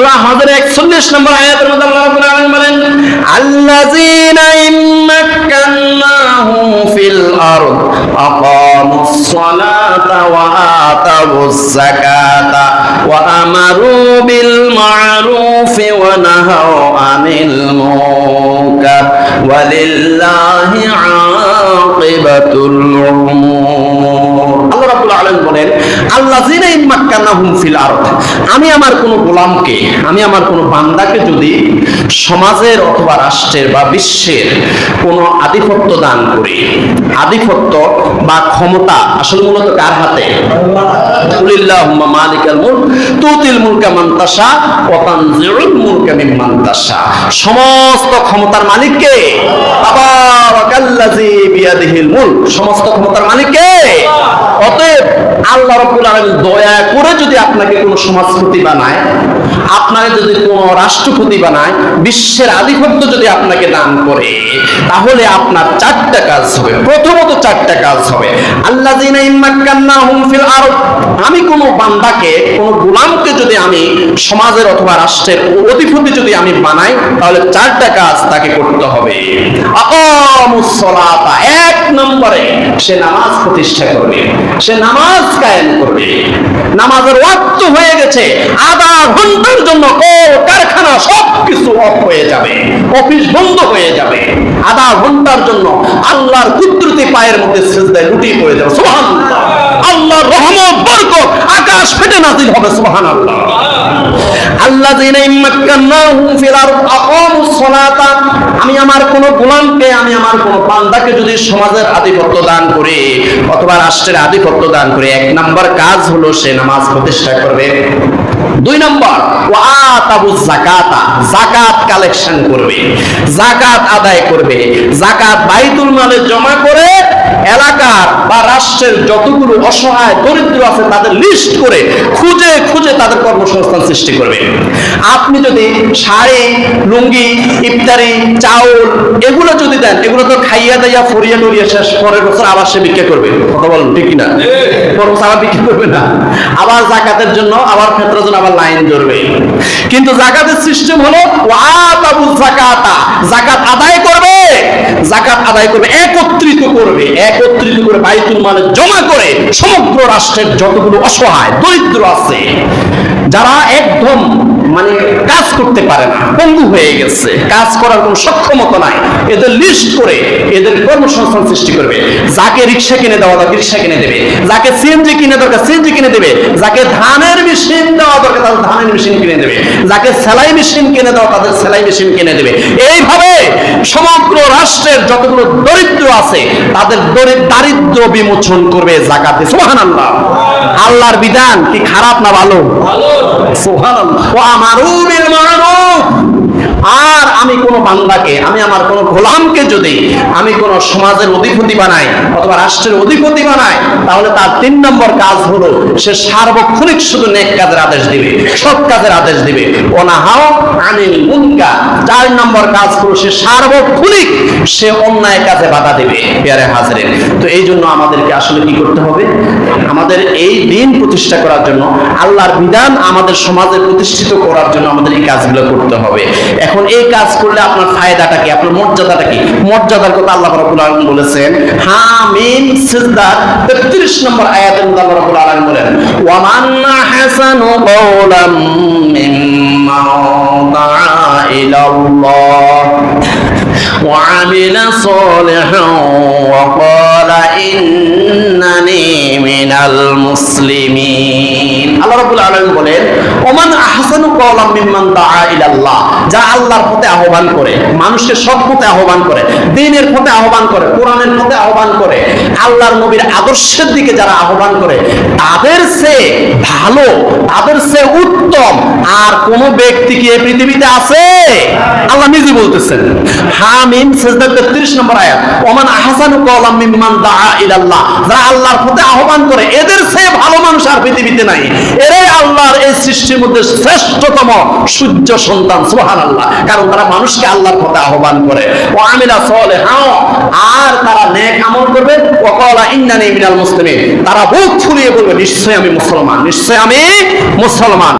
সূরা হজের 41 নম্বর আয়াতের মধ্যে আল্লাহ রাব্বুল আলামিন বলেন, আল্লাযীনা ইম্মাক্কান্নাহুম ফিল আরদ, আকামুস সালাতা ওয়া আতাউস যাকাতা আকিবাতুল উমুর আমি আমার কোন গোলামকে, আমি আমার কোন বান্দাকে যদি সমাজের অথবা রাষ্ট্রের বা বিশ্বের কোন আধিপত্য দান করি, আধিপত্য বা ক্ষমতা আসলে মূলত কার হাতে? কুলিল্লাহুম্মা সমস্ত ক্ষমতার মালিক কে? অতএব আল্লাহ রাব্বুল আলামিন দয়া করে আপনাকে কোনো সমাজপতি বানায়, আপনাকে যদি কোনো রাষ্ট্রপতি বানায়, বিশ্বের আধিপত্য যদি আপনাকে দান করে, তাহলে আপনার চারটা কাজ হবে। প্রথমত চারটা কাজ হবে। আল্লাহ ফিল আরদ। আমি কোনো বান্দাকে, কোনো গোলামকে যদি আমি সমাজের অথবা রাষ্ট্রের অধিপতি যদি আমি বানাই, তাহলে চারটা কাজ তাকে করতে হবে। এক নম্বরে সে নামাজ প্রতিষ্ঠা করবে। সে নামাজ কায়েম করবে। নামাজের ওয়াক্ত হয়ে গেছে। আধা ঘণ্টার জন্য কল, কারখানা সব কিছু অফ হয়ে যাবে অফিস বন্ধ হয়ে যাবে। আধা ঘণ্টার জন্য আল্লাহর কুদরতি পায়ের মধ্যে সিজদায় লুটিয়ে পড়ে যাবে। সুবহানাল্লাহ। আল্লাহর রহমত, বরকত, আকাশ ফেটে নাজিল হবে, সুবহানাল্লাহ। আমি আমার কোন গোলামকে আমি আমার কোন বান্দাকে যদি সমাজের আধিপত্য দান করে, অথবা রাষ্ট্রের আধিপত্য দান করে, এক নাম্বার কাজ হলো সে নামাজ প্রতিষ্ঠা করবে। দুই নম্বর যাকাতা, যাকাত কালেকশন করবে, যাকাত আদায় করবে, যাকাত বাইতুল মালে জমা করে এলাকার বা রাষ্ট্রের যতগুলো অসহায় দরিদ্র আছে তাদের লিস্ট করে খুঁজে খুঁজে তাদের কর্মসংস্থান সৃষ্টি করবে। আপনি যদি শাড়ি, লুঙ্গি, ইফতারি, চাউল এগুলো যদি দেন, এগুলো তো খাইয়া দাইয়া, ফরিয়া টরিয়া শেষ পরের বছর আবার সে বিক্রি করবে। কথা বলুন ঠিক কিনা? পরের বছর আবার বিক্রি করবে না। আবার জাকাতের জন্য, আবার ফেতরার জন্য আবার লাইন ধরবে। কিন্তু জাকাতের সিস্টেম হলো ওয়াতাবুল যাকাতা। জাকাত আদায় করবে। জাকাত আদায় করবে, একত্রিত করবে। একত্রিত করে বাইতুল মালে জমা করে সমগ্র রাষ্ট্রের যতগুলো অসহায়, দরিদ্র আছে, যারা একদম মানে কাজ করতে পারে না পঙ্গু হয়ে গেছে, কাজ করার কোনো সক্ষমতা নাই, এদের লিস্ট করে এদের কর্মসংস্থান সৃষ্টি করবে। যাকে রিক্সা কিনে দেওয়া দরকার, রিক্সা কিনে দেবে। যাকে সিএনজি কিনে দরকার সিএনজি কিনে দেবে। যাকে ধানের মেশিন দেওয়া দরকার, তাদের ধানের মেশিন কিনে দেবে। যাকে সেলাই মেশিন কিনে দেওয়া, তাদের সেলাই মেশিন কিনে দেবে। এইভাবে সমগ্র রাষ্ট্রের যতগুলো দরিদ্র আছে তাদের দরি- দারিদ্র বিমোচন করবে জাকাতে। সোহান আল্লাহ আল্লাহর বিধান কি খারাপ না ভালো? সোহান ওয়া আমারু বিল মারুফ আর আমি কোন বান্দাকে, আমি আমার কোন গোলামকে যদি আমি কোন সমাজের অধিপতি বানাই অথবা রাষ্ট্রের অধিপতি বানাই, তাহলে তার তিন নম্বর কাজ হলো সে সার্বক্ষণিক শুধু নেক কাজের আদেশ দিবে, সৎ কাজের আদেশ দিবে। ওনাহাও আনিল মুনকার চার নম্বর কাজ হলো সে সার্বক্ষণিক সে অন্যায় কাজে বাধা দিবে, পেয়ারে হাজারে তো এই জন্য আমাদেরকে আসলে কি করতে হবে? আমাদের এই দিন প্রতিষ্ঠা করার জন্য, আল্লাহর বিধান আমাদের সমাজে প্রতিষ্ঠিত করার জন্য আমাদের এই কাজগুলো করতে হবে। এখন এই কাজ করলে আপনার আপনার ফায়দাটা কি? আপনার মর্যাদাটা কি? মর্যাদার কথা আল্লাহ রাব্বুল আলামিন বলেছেন হা মিম সিজদা 33 নম্বর আয়াতে আল্লাহ রাব্বুল আলামিন বলেন ওয়া মান হাসানু কওলাম মিম্মা দা ইলা আল্লাহ ওয়া আমিলা সালিহান ওয়া ক্বালা ইন্নানি মিনাল মুসলিমিন আহ্বান করে পথে আহ্বান করে পথে আহ্বান করে, কোরআনের পথে আহ্বান করে, আল্লাহর নবীর আদর্শের দিকে যারা আহ্বান করে, তাদের সে ভালো, তাদের সে উত্তম আর কোন ব্যক্তি কি এই পৃথিবীতে আছে? আল্লাহ নিজে বলতেছেন। হামিম সেজদা 33 নম্বর আয়াত, ওমান ইলাল্লাহ যারা আল্লাহর পথে আহ্বান করে, এদের সে ভালো মানুষ আর পৃথিবীতে নাই। এরাই আল্লাহর এই সৃষ্টির মধ্যে শ্রেষ্ঠতম সূর্য সন্তান সোহান আল্লাহ কারণ তারা মানুষকে আল্লাহর পথে আহ্বান করে। ও আমিরা সহলে হাও আর তারা নেক আমল করবে। ওকলা ইন্দানি মিনাল মুসলিমিন, তারা বুক ফুলিয়ে বলবে, নিশ্চয়ই আমি মুসলমান নিশ্চয় আমি মুসলমান।